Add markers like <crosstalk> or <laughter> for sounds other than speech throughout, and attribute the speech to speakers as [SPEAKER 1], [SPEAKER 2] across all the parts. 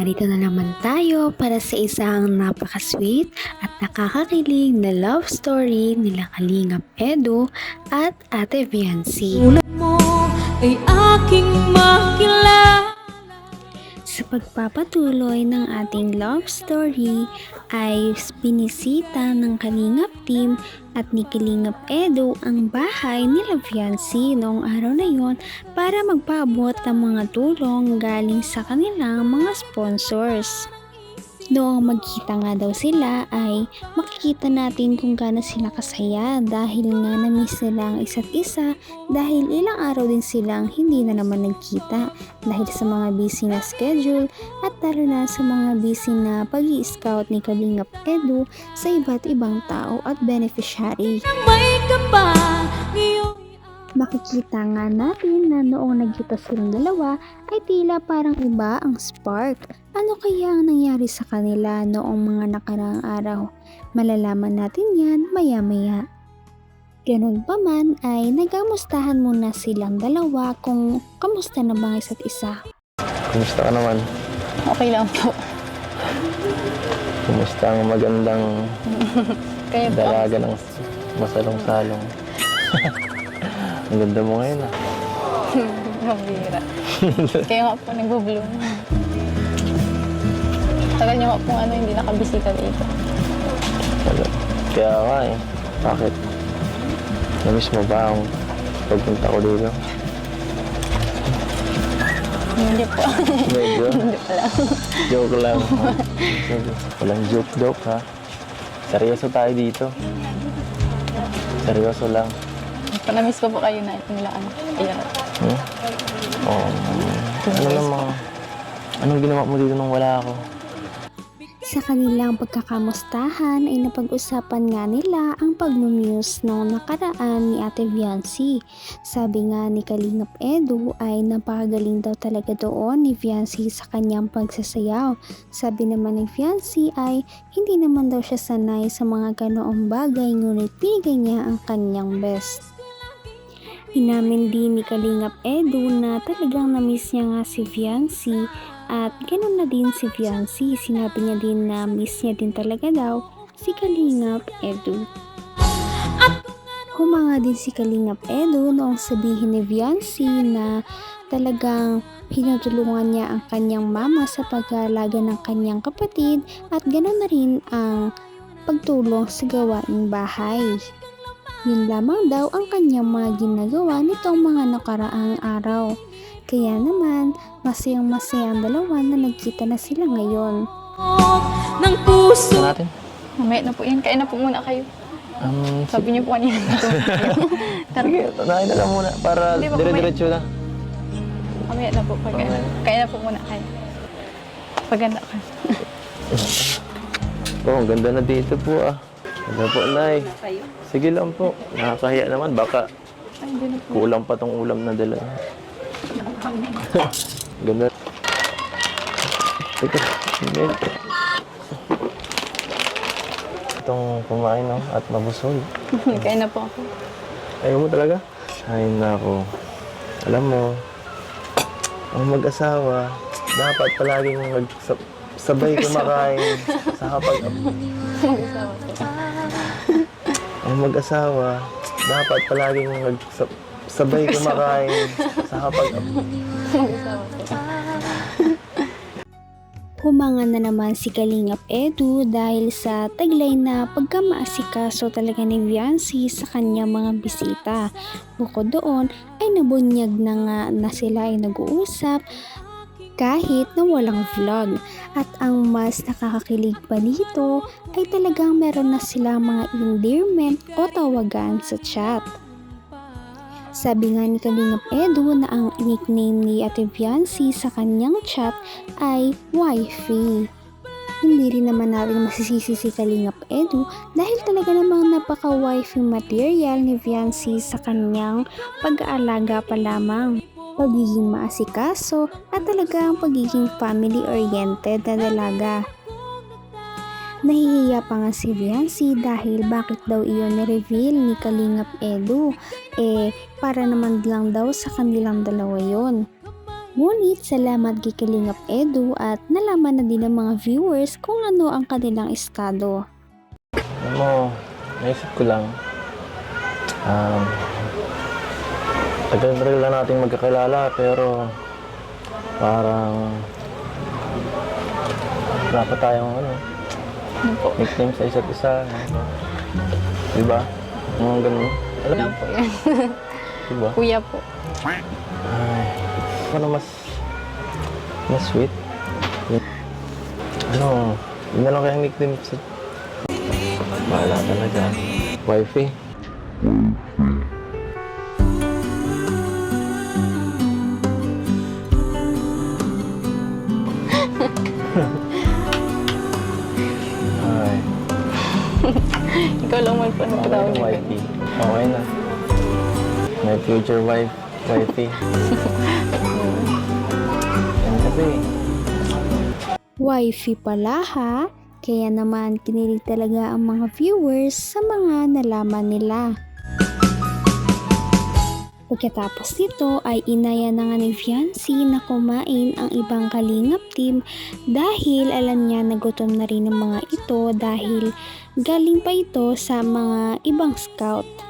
[SPEAKER 1] Narito na naman tayo para sa isang napaka-sweet at nakakakilig na love story nila Kalingap Edu at Ate Viancy.
[SPEAKER 2] Tulad mo ay aking makilala
[SPEAKER 1] Sa pagpapatuloy ng ating love story ay binisita ng Kalingap team at ni Kalingap Edu ang bahay nila Viancy noong araw na yon para magpaabot ng mga tulong galing sa kanilang mga sponsors. Noong magkita nga daw sila ay makikita natin kung gaano sila kasaya dahil nga na-miss nila ang isa't isa dahil ilang araw din silang hindi na naman nagkita dahil sa mga busy na schedule at lalo na sa mga busy na pag scout ni Kalingap Edu sa iba't ibang tao at beneficiary.
[SPEAKER 2] May ka pa ngayong
[SPEAKER 1] Makikita nga natin na noong nagkita silang dalawa ay tila parang iba ang spark. Ano kaya ang nangyari sa kanila noong mga nakaraang araw? Malalaman natin yan maya-maya. Ganun pa man ay nagamustahan muna silang dalawa kung kamusta na ba ang isa't isa.
[SPEAKER 3] Kumusta ka naman?
[SPEAKER 4] Okay lang po.
[SPEAKER 3] Kumusta ang magandang <laughs>
[SPEAKER 4] Kaya po,
[SPEAKER 3] dalaga ng masalong-salong? <laughs> ang ganda mo ngayon ah. <laughs>
[SPEAKER 4] mabira. Kaya nga po, nagbo-bloom. Tagal niyo nga po ano, hindi nakabisita dito.
[SPEAKER 3] Kaya nga eh. Bakit? Namiss mo ba ang pagpunta ko dito?
[SPEAKER 4] Hindi po.
[SPEAKER 3] Medyo. <laughs>
[SPEAKER 4] hindi pa lang.
[SPEAKER 3] joke lang. Walang joke-joke ha. Seryoso tayo dito. Seryoso lang.
[SPEAKER 4] Panamiss ko po kayo na nila ano. Ayan.
[SPEAKER 3] Hmm? Oo. ano namang... Anong ginawa mo dito nung wala ako?
[SPEAKER 1] Sa kanilang pagkakamustahan ay napag-usapan nga nila ang pag-muse noong nakaraan ni Ate Viancy. Sabi nga ni Kalingap Edu ay napakagaling daw talaga doon ni Viancy sa kanyang pagsasayaw. Sabi naman ni Viancy ay hindi naman daw siya sanay sa mga ganoong bagay ngunit binigay niya ang kanyang best. Inamin din ni Kalingap Edu na talagang na-miss niya nga si Viancy at ganun na din si Viancy. Sinabi niya din na miss niya din talaga daw si Kalingap Edu. Humanga din si Kalingap Edu noong sabihin ni Viancy na talagang pinutulungan niya ang kanyang mama sa pag-aalaga ng kanyang kapatid at ganoon na rin ang pagtulong sa gawaing bahay. Yun lamang daw ang kanyang mga ginagawa nitong mga nakaraang araw. Kaya naman, masayang masaya ang dalawa na nagkita na sila ngayon.
[SPEAKER 2] ng puso
[SPEAKER 3] Gusto natin?
[SPEAKER 4] Mamaya na po yan. Kaya na po muna kayo.
[SPEAKER 3] Um,
[SPEAKER 4] Sabi niyo po kanina na <laughs> Tara,
[SPEAKER 3] Sige, tanahin na lang muna para
[SPEAKER 4] Hindi, may-
[SPEAKER 3] dire-diretso na.
[SPEAKER 4] mamaya na po. Pag,
[SPEAKER 3] Mamaya.
[SPEAKER 4] kaya na po muna kayo. Paganda ka.
[SPEAKER 3] Po, ang ganda na dito po ah. Ganda po, Nay. Sige lang po. Nakakahiya naman. Baka
[SPEAKER 4] Ay, po.
[SPEAKER 3] kulang pa tong ulam na dala. <laughs> ganda. Teka, hindi. Itong kumain no? at mabusog. <laughs>
[SPEAKER 4] kaya na po ako.
[SPEAKER 3] Ayaw mo talaga? Ay na ako. Alam mo, ang mag-asawa, dapat palaging magsab- sabay kumakain <laughs> sa hapag
[SPEAKER 4] Mag-asawa po.
[SPEAKER 3] Ang mag-asawa, dapat palaging magsab- sabay kumakain sa
[SPEAKER 4] po.
[SPEAKER 1] Humanga na naman si Kalingap Edu dahil sa taglay na pagkamaasikaso talaga ni Viancy sa kanyang mga bisita. Bukod doon ay nabunyag na nga na sila ay nag-uusap kahit na walang vlog. At ang mas nakakakilig pa dito ay talagang meron na sila mga endearment o tawagan sa chat. Sabi nga ni Kalingap Edu na ang nickname ni Ate Viancy sa kanyang chat ay wifey. Hindi rin naman natin masisisi si Kalingap Edu dahil talaga namang napaka-wifey material ni Viancy sa kanyang pag-aalaga pa lamang. Pagiging maasikaso at talagang pagiging family-oriented na dalaga. Nahihiya pa nga si Viancy dahil bakit daw iyon ni-reveal ni Kalingap Edu. Eh, para naman lang daw sa kanilang dalawa yon. Ngunit salamat kay Kalingap Edu at nalaman na din ng mga viewers kung ano ang kanilang estado.
[SPEAKER 3] Mo, naisip ko lang, um, tagal na natin magkakilala, pero parang wala pa tayong ano, nickname sa isa't isa. Ano. Di ba? Mga ganun. Alam mo,
[SPEAKER 4] po yan? <laughs>
[SPEAKER 3] di ba?
[SPEAKER 4] Kuya po.
[SPEAKER 3] Ay, ano mas, mas sweet? Ano, yun na lang kayang nickname sa... Bahala talaga. Wifey. Ay,
[SPEAKER 4] Ikaw lang man po
[SPEAKER 3] okay na wifey. Okay na. My future wife, wifey. Yan kasi.
[SPEAKER 1] Wifey pala ha? Kaya naman kinilig talaga ang mga viewers sa mga nalaman nila. Pagkatapos nito ay inaya na nga ni Fiancé na kumain ang ibang kalingap team dahil alam niya na gutom na rin ng mga ito dahil galing pa ito sa mga ibang scout.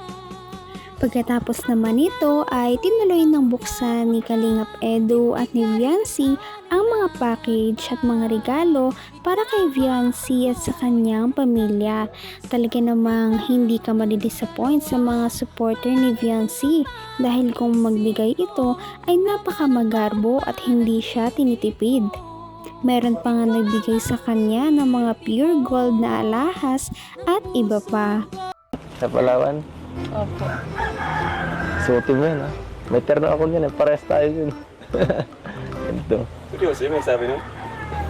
[SPEAKER 1] Pagkatapos naman nito ay tinuloy ng buksan ni Kalingap Edu at ni Viancy ang mga package at mga regalo para kay Viancy at sa kanyang pamilya. Talaga namang hindi ka madidisappoint sa mga supporter ni Viancy dahil kung magbigay ito ay napakamagarbo at hindi siya tinitipid. Meron pa nga nagbigay sa kanya ng mga pure gold na alahas at iba pa.
[SPEAKER 3] Sa Palawan,
[SPEAKER 4] Opo.
[SPEAKER 3] suotin mo yan ha. May terno ako niyan eh. Pares tayo yun. <laughs> Ito.
[SPEAKER 5] Seryoso yun, may sabi nun?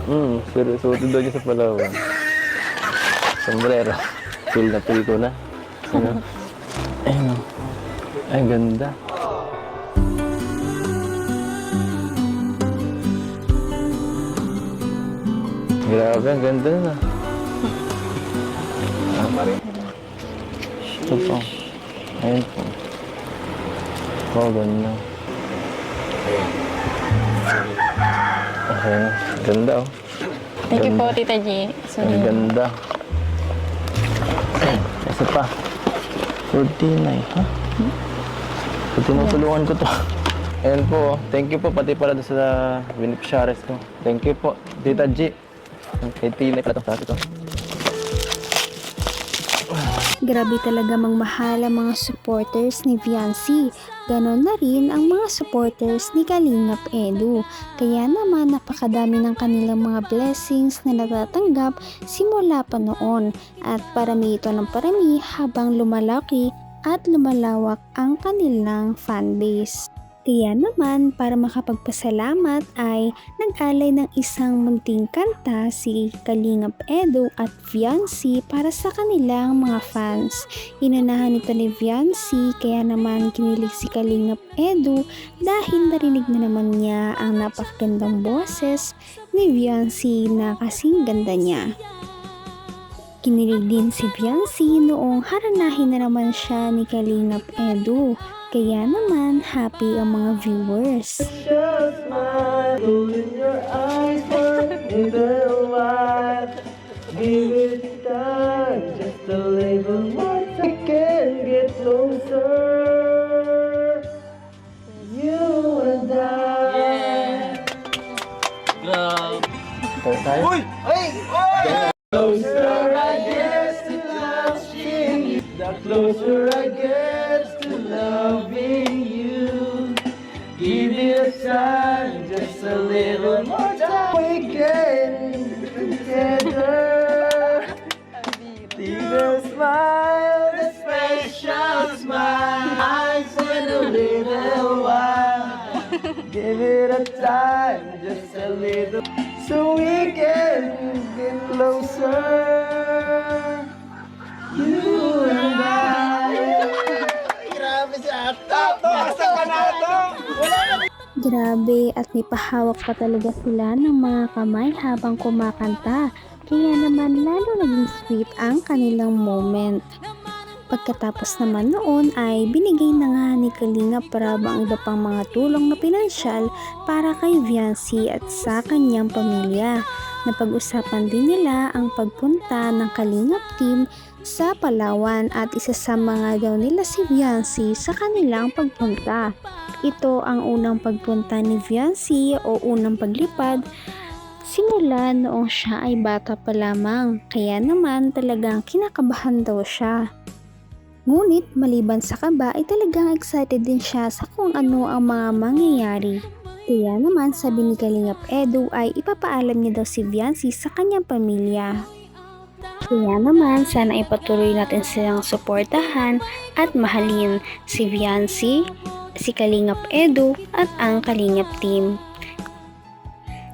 [SPEAKER 3] Hmm, pero suotin daw niya sa Palawan. Sombrero. Feel na feel ko na. Ano? Ayun. Ay, ganda. Grabe, ang ganda na. Ito po. Ayun po. Oh, ganda. Okay, ganda oh.
[SPEAKER 4] Thank you po, Tita G.
[SPEAKER 3] Ang ganda. Isa pa. 49, ha? So, tinutulungan ko to. Ayan po, oh. thank you po pati pala doon sa beneficiaries ko. Thank you po, Tita G. Kay Tina pala to sa ito.
[SPEAKER 1] Grabe talaga magmahal ang mga supporters ni Viancy. Ganon na rin ang mga supporters ni Kalingap Edu. Kaya naman napakadami ng kanilang mga blessings na natatanggap simula pa noon. At parami ito ng parami habang lumalaki at lumalawak ang kanilang fanbase. Kaya naman, para makapagpasalamat ay nag-alay ng isang munting kanta si Kalingap Edu at Viancy para sa kanilang mga fans. Inunahan ito ni Viancy kaya naman kinilig si Kalingap Edu dahil narinig na naman niya ang napakagandang boses ni Viancy na kasing ganda niya. Kinilig din si Viancy noong haranahin na naman siya ni Kalingap Edu. Kaya naman happy ang mga viewers.
[SPEAKER 3] Give little, so we can get closer. You and I.
[SPEAKER 1] Grabe at may pahawak pa talaga sila ng mga kamay habang kumakanta. Kaya naman lalo naging sweet ang kanilang moment. Pagkatapos naman noon ay binigay na nga ni Kalinga Prab ang iba pang mga tulong na pinansyal para kay Viancy at sa kanyang pamilya. Napag-usapan din nila ang pagpunta ng Kalingap team sa Palawan at isasama nga daw nila si Viancy sa kanilang pagpunta. Ito ang unang pagpunta ni Viancy o unang paglipad simula noong siya ay bata pa lamang. Kaya naman talagang kinakabahan daw siya. Ngunit maliban sa kaba ay talagang excited din siya sa kung ano ang mga mangyayari. Kaya naman sabi ni Kalingap Edu ay ipapaalam niya daw si Viancy sa kanyang pamilya. Kaya naman sana ipatuloy natin silang suportahan at mahalin si Viancy, si Kalingap Edu at ang Kalingap team.